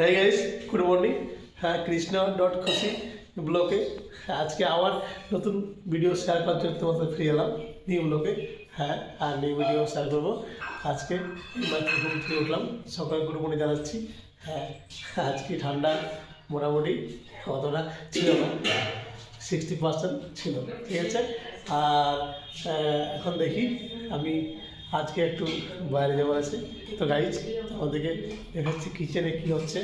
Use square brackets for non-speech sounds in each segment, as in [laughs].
হ্যাঁ guys good morning হ্যাঁ Krishna dot খুশি ব্লগে আজকে আবার নতুন ভিডিও শেয়ার করার জন্য সাথে ফিরে এলাম নিউ ব্লকে। হ্যাঁ আর নিউ ভিডিও শেয়ার করব। আজকে ঘুম থেকে উঠলাম, সকালে গুড মর্নিং জানাচ্ছি। হ্যাঁ আজকে ঠান্ডা মোটামুটি, অতটা ছিল না। সিক্সটি পার্সেন্ট ছিল, ঠিক আছে? আর এখন দেখি, আমি আজকে একটু বাইরে যাওয়ার আছে। তো গাইজ আমাদেরকে দেখাচ্ছি কিচেনে কী হচ্ছে।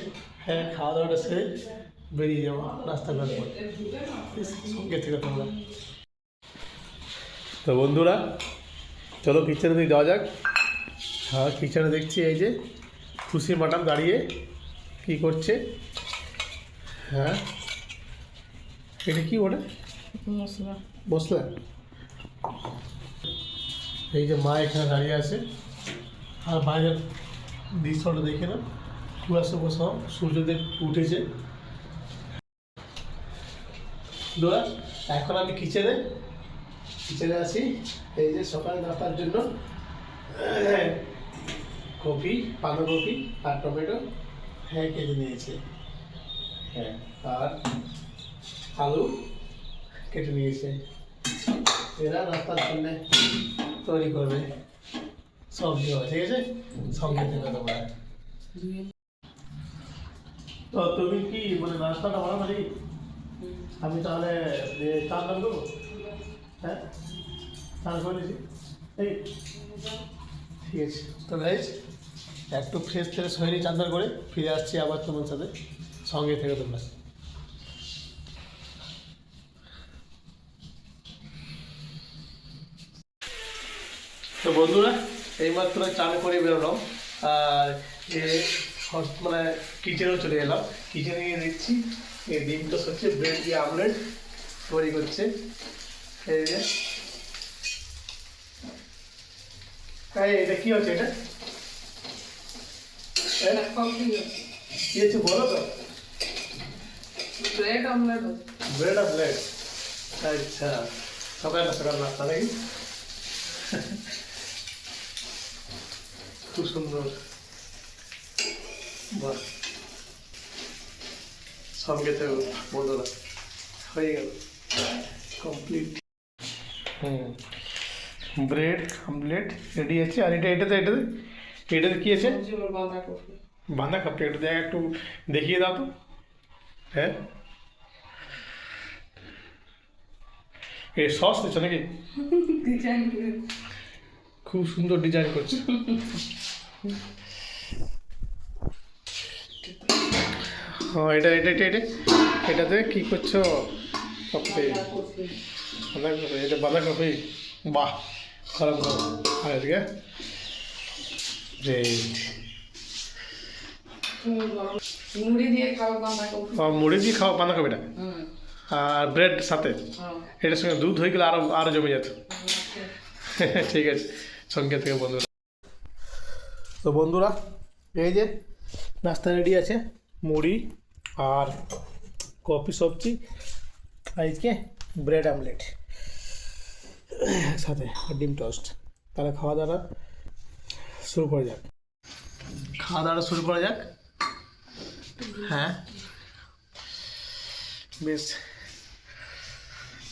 হ্যাঁ খাওয়া দাওয়াটা সেরে বেরিয়ে যাব রাস্তা করার সঙ্গে থেকে তোমরা। তো বন্ধুরা চলো কিচেনে দিকে যাওয়া যাক। হ্যাঁ কিচেনে দেখছি এই যে খুশি ম্যাডাম দাঁড়িয়ে কী করছে। হ্যাঁ এটা কি ওটা? মশলা। বসলে এই যে মা এখানে দাঁড়িয়ে আছে। আর বাইরের দৃশ্যটা দেখে না কুয়াশা বসা সূর্যদেব উঠেছে। এখন আমি কিচেনে কিচেনে আছি। এই যে সকালে নাস্তার জন্য, কপি বাঁধাকপি আর টমেটো হ্যাঁ কেটে নিয়েছে। হ্যাঁ আর আলু কেটে নিয়েছে। এরা নাস্তার জন্য তৈরি করবে। সবজি হবে ঠিক আছে? সঙ্গে থেকে তোমরা তো তুমি কি মানে নাস্তাটা বানাবো নাকি? আমি তাহলে চান দান করব হ্যাঁ? চান করে এই, ঠিক আছে। তো গাইজ একটু ফ্রেশ ফ্রেশ হয়ে নি চান দান করে। ফিরে আসছি আবার তোমার সাথে। সঙ্গে থেকে তোমরা। তো বন্ধুরা এইমাত্র চান করে বেরোলাম। আর মানে কিচেনেও চলে এলাম। কিচেনে গিয়ে দেখছি এই ডিমটা হচ্ছে ব্রেড দিয়ে আমলেট তৈরি করছে। এই যে। হ্যাঁ এটা কি হচ্ছে এটা? কি হচ্ছে? বলো তো? ব্রেড অমলেট ব্রেড ব্রেড আচ্ছা। সকাল সকাল নাস্তা নাকি? খুব সুন্দর বাহ সঙ্গে তো বন্ধুরা হয়ে গেল কমপ্লিট হুম ব্রেড আমলেট রেডি আছে আর এটা এটাতে এটাতে এটাতে কি আছে সবজি আর বাঁধাকপি বাঁধাকপি একটু দেখ একটু দেখিয়ে দাও তো হ্যাঁ এ সস দিচ্ছ নাকি ডিজাইন করে খুব সুন্দর ডিজাইন করছে। হ্যাঁ এটা এটা এটা এটা? এটাতে কী করছ? কপি বাঁধাকপি এটা বাঁধাকপি? বাহ গরম গরম। আর এদিকে? মুড়ি দিয়ে খাও বাঁধাকপি। মুড়ি দিয়ে খাওয়া বাঁধাকপিটা? আর ব্রেড সাথে? হ্যাঁ এটার সঙ্গে দুধ হয়ে গেলে আরও আরও জমে যেত। [laughs] ঠিক আছে। সঙ্গে থেকে বন্ধুরা। তো বন্ধুরা, এই যে নাস্তা রেডি আছে, মুড়ি আর কফি সবজি, আজকে ব্রেড আমলেট। সাথে ডিম টোস্ট। তাহলে খাওয়া দাওয়া শুরু করা যাক। খাওয়া দাওয়া শুরু করা যাক। হ্যাঁ। বেশ।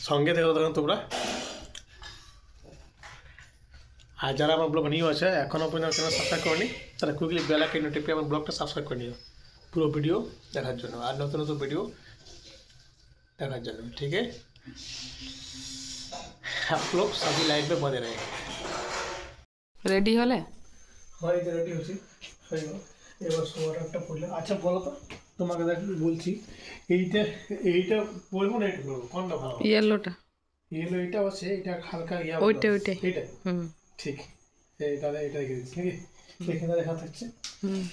সঙ্গে থেকে তখন তোমরা আর যারা আমার ব্লগ নিউ আছে এখনও পর্যন্ত চ্যানেল সাবস্ক্রাইব করেনি তারা কুইকলি বেল আইকন টিপে আমার ব্লগটা সাবস্ক্রাইব করে নিও পুরো ভিডিও দেখার জন্য আর নতুন নতুন ভিডিও দেখার জন্য ঠিক আছে आप लोग सभी लाइफ में बने रहे রেডি হলে হয় যে রেডি হচ্ছে হয়ে গেল এবার সোয়াটারটা পরলে আচ্ছা বলো তো তোমাকে দেখ বলছি এইটা এইটা পরবো না এটা পরবো কোনটা ভালো ইয়েলোটা ইয়েলো এটা আছে এটা হালকা ইয়া ওইটা, ওইটাই। এটা হুম ঠিক। এই তাহলে এটা রেখে দিচ্ছি নাকি? এখানে দেখা থাকছে? হুম।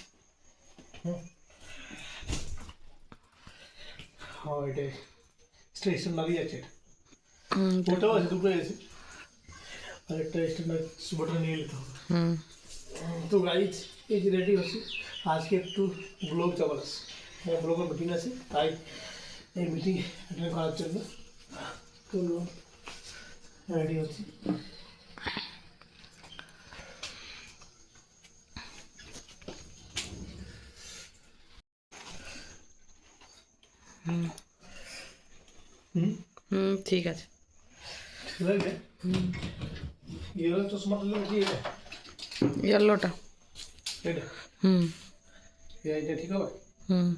হ্যাঁ এটাই স্টেশন লাগিয়ে আছে। ওটাও আছে দুটো আছে। আর একটা স্টেশন সুপারটা নিয়ে নিতে হবে। তো গাইজ এই যে রেডি হচ্ছে আজকে একটু ব্লগ যাবার আছে হ্যাঁ ব্লগের মিটিং আছে তাই এই মিটিং অ্যাটেন্ড করার জন্য। তো রেডি হচ্ছে। হুম। হুম? হুম ঠিক আছে। ইয়েলোটা হুম। এটা ঠিক হবে? হুম।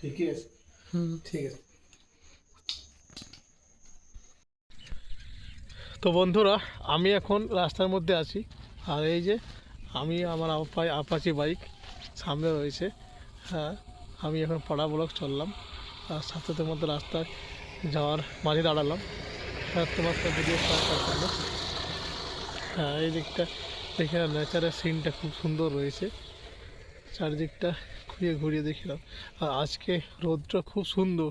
ঠিকই আছে। হুম। ঠিক আছে। তো বন্ধুরা আমি এখন রাস্তার মধ্যে আছি। আর এই যে আমি আমার আপা আপাচি বাইক সামনে রয়েছে। হ্যাঁ। আমি এখন পাড়া ব্লক চললাম, আর সাথে মধ্যে রাস্তায় যাওয়ার মাঝে দাঁড়ালাম। হ্যাঁ তোমার সাথে ভিডিও শেয়ার হ্যাঁ এই দিকটা দেখে নেচারের সিনটা খুব সুন্দর রয়েছে। চারিদিকটা ঘুরিয়ে ঘুরিয়ে দেখিলাম। আর আজকে রোদটা খুব সুন্দর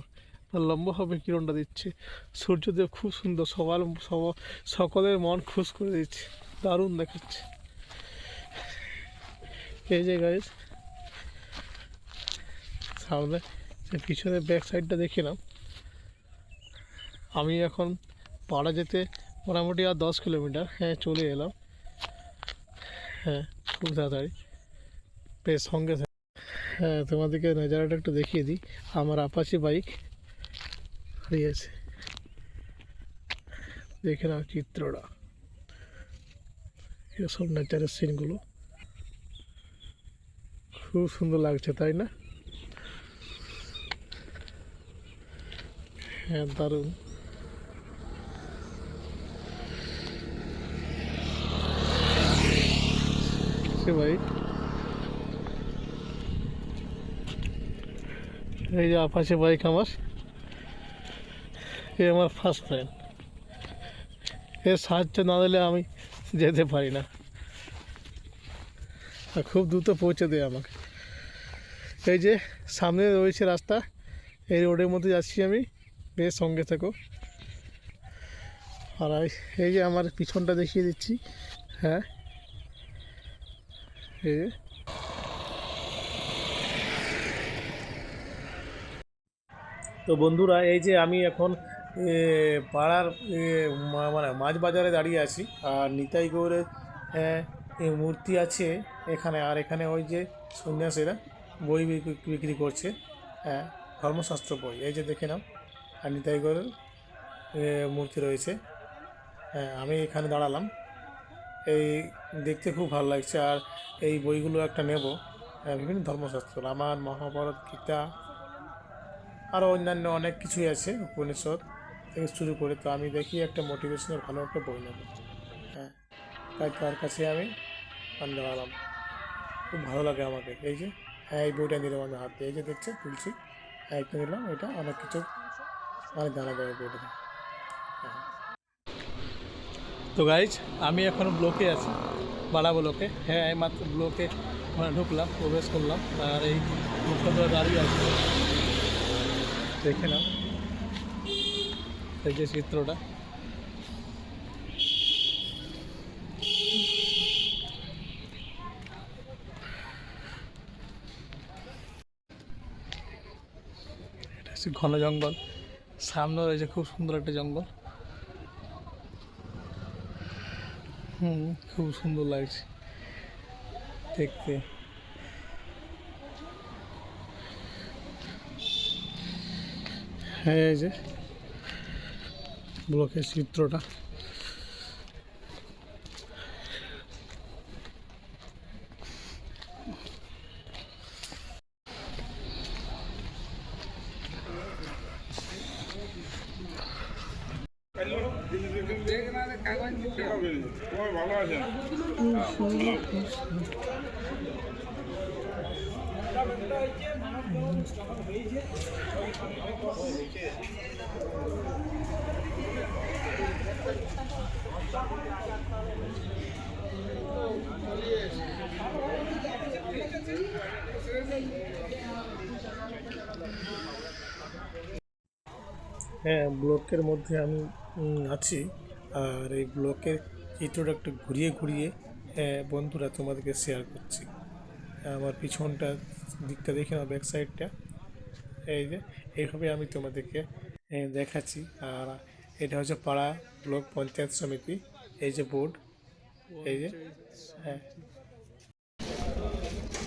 লম্বাভাবে কিরণটা দিচ্ছে। সূর্যদেব খুব সুন্দর, সবার, সব- সকলের মন খুশ করে দিচ্ছে। দারুণ দেখাচ্ছে। এই যে গাইজ সামনে। যে পিছনে ব্যাক সাইডটা দেখিলাম আমি এখন পাড়া যেতে মোটামুটি আর দশ কিলোমিটার হ্যাঁ চলে এলাম। হ্যাঁ খুব তাড়াতাড়ি। বেশ, সঙ্গে হ্যাঁ তোমাদেরকে নজারাটা একটু দেখিয়ে দিই। আমার আপাচি বাইক হারিয়েছে দেখে নাও চিত্রটা। এসব নেচারের সিনগুলো খুব সুন্দর লাগছে, তাই না? হ্যাঁ দারুণ। ভাই। এই যে আপাচে বাইক আমার। এ আমার ফার্স্ট ফ্রেন্ড এর সাহায্য না দিলে আমি যেতে পারি না। আর খুব দ্রুত পৌঁছে দেয় আমাকে। এই যে সামনে রয়েছে রাস্তা, এই রোডের মধ্যে যাচ্ছি আমি। বেশ সঙ্গে থেকো। আর এই- যে আমার পিছনটা দেখিয়ে দিচ্ছি। হ্যাঁ। এই যে। তো বন্ধুরা, এই যে আমি এখন পাড়ার মানে মাছ বাজারে দাঁড়িয়ে আছি। আর নিতাই গৌরের মূর্তি আছে এখানে। আর এখানে ওই যে সন্ন্যাসীরা বই বিক- বিক্রি করছে। হ্যাঁ ধর্মশাস্ত্র বই। এই যে দেখে নাও। আর নিতাই মূর্তি রয়েছে। হ্যাঁ আমি এখানে দাঁড়ালাম। এই দেখতে খুব ভালো লাগছে আর এই বইগুলো একটা নেব। হ্যাঁ, বিভিন্ন ধর্মশাস্ত্র রামায়ণ মহাভারত গীতা আরও অন্যান্য অনেক কিছুই আছে উপনিষদ থেকে শুরু করে। তো আমি দেখি একটা মোটিভেশনের ভালো একটা বই নেব। হ্যাঁ তাই তার কাছে আমি আমি দাঁড়ালাম। খুব ভালো লাগে আমাকে। এই যে হ্যাঁ এই বইটা নিলাম আমি হাতে। এই যে দেখছে তুলছি। হ্যাঁ নিলাম এটা অনেক কিছু জানা যাবে বইটা হ্যাঁ তো গাইজ আমি এখন ব্লকে আছি বাড়া ব্লকে হ্যাঁ এই মাত্র ব্লকে মানে ঢুকলাম, প্রবেশ করলাম, আর এই মুখটা ধরে দাঁড়িয়ে আছে। দেখে নাও। এই যে চিত্রটা। ঘন জঙ্গল। সামনে রয়েছে খুব সুন্দর একটা জঙ্গল। হুম, খুব সুন্দর লাগছে দেখতে। হ্যাঁ এই যে, ব্লকের চিত্রটা ভালো আছেন হ্যাঁ ব্লকের মধ্যে আমি আছি। আর এই ব্লকের চিত্রটা একটু ঘুরিয়ে ঘুরিয়ে হ্যাঁ, বন্ধুরা তোমাদেরকে শেয়ার করছি। আমার পিছনটা দিকটা দেখে না ব্যাক সাইডটা এই যে, এইভাবে আমি তোমাদেরকে দেখাচ্ছি। আর এটা হচ্ছে পাড়া ব্লক পঞ্চায়েত সমিতি, এই যে বোর্ড, এই যে হ্যাঁ।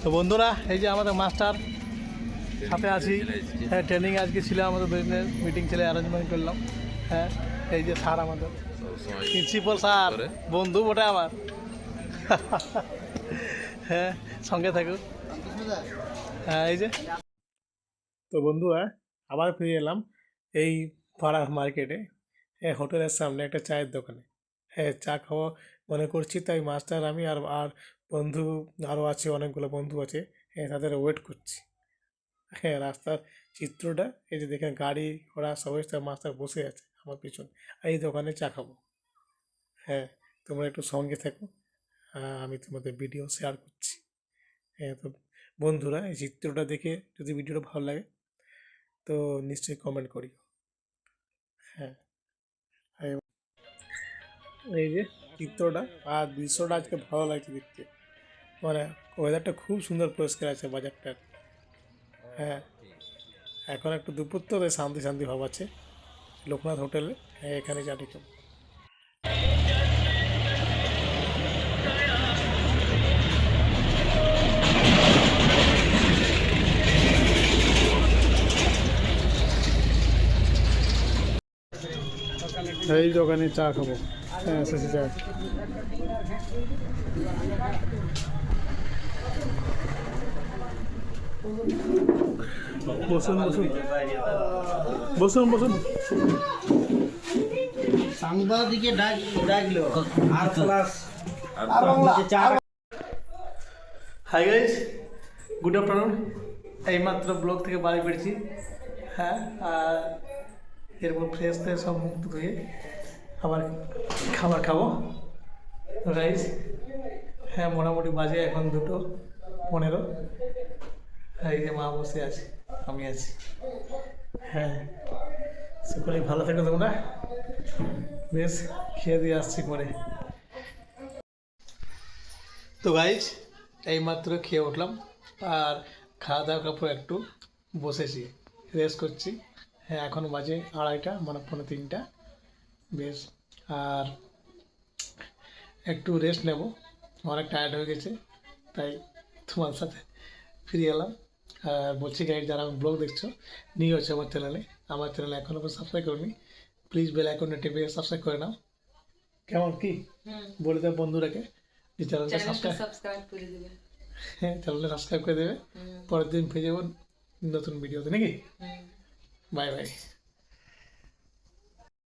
তো বন্ধুরা, এই যে আমাদের মাস্টার সাথে আছি। হ্যাঁ ট্রেনিং আজকে ছিল আমাদের দুজনের মিটিং ছিল অ্যারেঞ্জমেন্ট করলাম। হ্যাঁ এই যে স্যার আমাদের। প্রিন্সিপাল স্যার বন্ধু বটে আমার। হ্যাঁ সঙ্গে থাকুক এই যে। তো বন্ধুরা, আবার ফিরে এলাম এই পাড়া মার্কেটে হ্যাঁ হোটেলের সামনে একটা চায়ের দোকানে। হ্যাঁ চা খাওয়া মনে করছি, তাই মাস্টার আমি আর আর বন্ধু আরও আছে, অনেকগুলো বন্ধু আছে হ্যাঁ তাদের ওয়েট করছি। হ্যাঁ রাস্তার চিত্রটা, এই যে দেখেন গাড়ি ঘোড়া সবাই সব মাস্টার বসে আছে আমার পিছনে, এই দোকানে চা খাব। হ্যাঁ তোমরা একটু সঙ্গে থাকো আমি তোমাদের ভিডিও শেয়ার করছি। হ্যাঁ তো বন্ধুরা, এই চিত্রটা দেখে যদি ভিডিওটা ভালো লাগে, তো নিশ্চয়ই কমেন্ট করি হ্যাঁ। এই যে চিত্রটা, আর দৃশ্যটা আজকে ভালো লাগছে দেখতে। মানে ওয়েদারটা খুব সুন্দর পরিষ্কার আছে বাজারটার। হ্যাঁ। এখন একটু দুপুর তো শান্তি শান্তি ভাব আছে। লোকনাথ হোটেলে হ্যাঁ এখানে চাটি খাব এই দোকানে চা খাব। হ্যাঁ চা। বসুন বসুন। বসুন বসুন। সাংবাদিকে ডাক ডাকলো। আর plus hi guys good afternoon এইমাত্র ব্লগ থেকে বাড়ি ফিরছি। হ্যাঁ আর এরপর ফ্রেশ ফ্রেশ সব মুখ ধুয়ে আবার খাবার খাব। গাইজ হ্যাঁ মোটামুটি বাজে এখন দুটো, পনেরো। এই যে মা বসে আছে, আমি আছি। হ্যাঁ সকলে ভালো থাকো তোমরা। বেশ, খেয়ে দিয়ে আসছি পরে। তো গাইজ এইমাত্র খেয়ে উঠলাম, আর খাওয়া দাওয়া কাপড় একটু বসেছি রেস্ট করছি। হ্যাঁ এখন বাজে আড়াইটা মানে পনেরো তিনটা। বেশ আর একটু রেস্ট নেব। অনেক টায়ার্ড হয়ে গেছে তাই তোমার সাথে ফিরে এলাম। আর বলছি গাইড যারা আমার ব্লগ দেখছ নিয়ে হচ্ছে আমার চ্যানেলে আমার চ্যানেলে এখনও সাবস্ক্রাইব করিনি। প্লিজ বেল আইকনটা টিপে সাবস্ক্রাইব করে নাও। কেমন কি? বলে দেব বন্ধুরাকে যে চ্যানেলটা সাবস্ক্রাইব সাবস্ক্রাইব করে দেবে। হ্যাঁ চ্যানেলটা সাবস্ক্রাইব করে দেবে। পরের দিন ফিরে যাব নতুন ভিডিওতে নাকি? Bye bye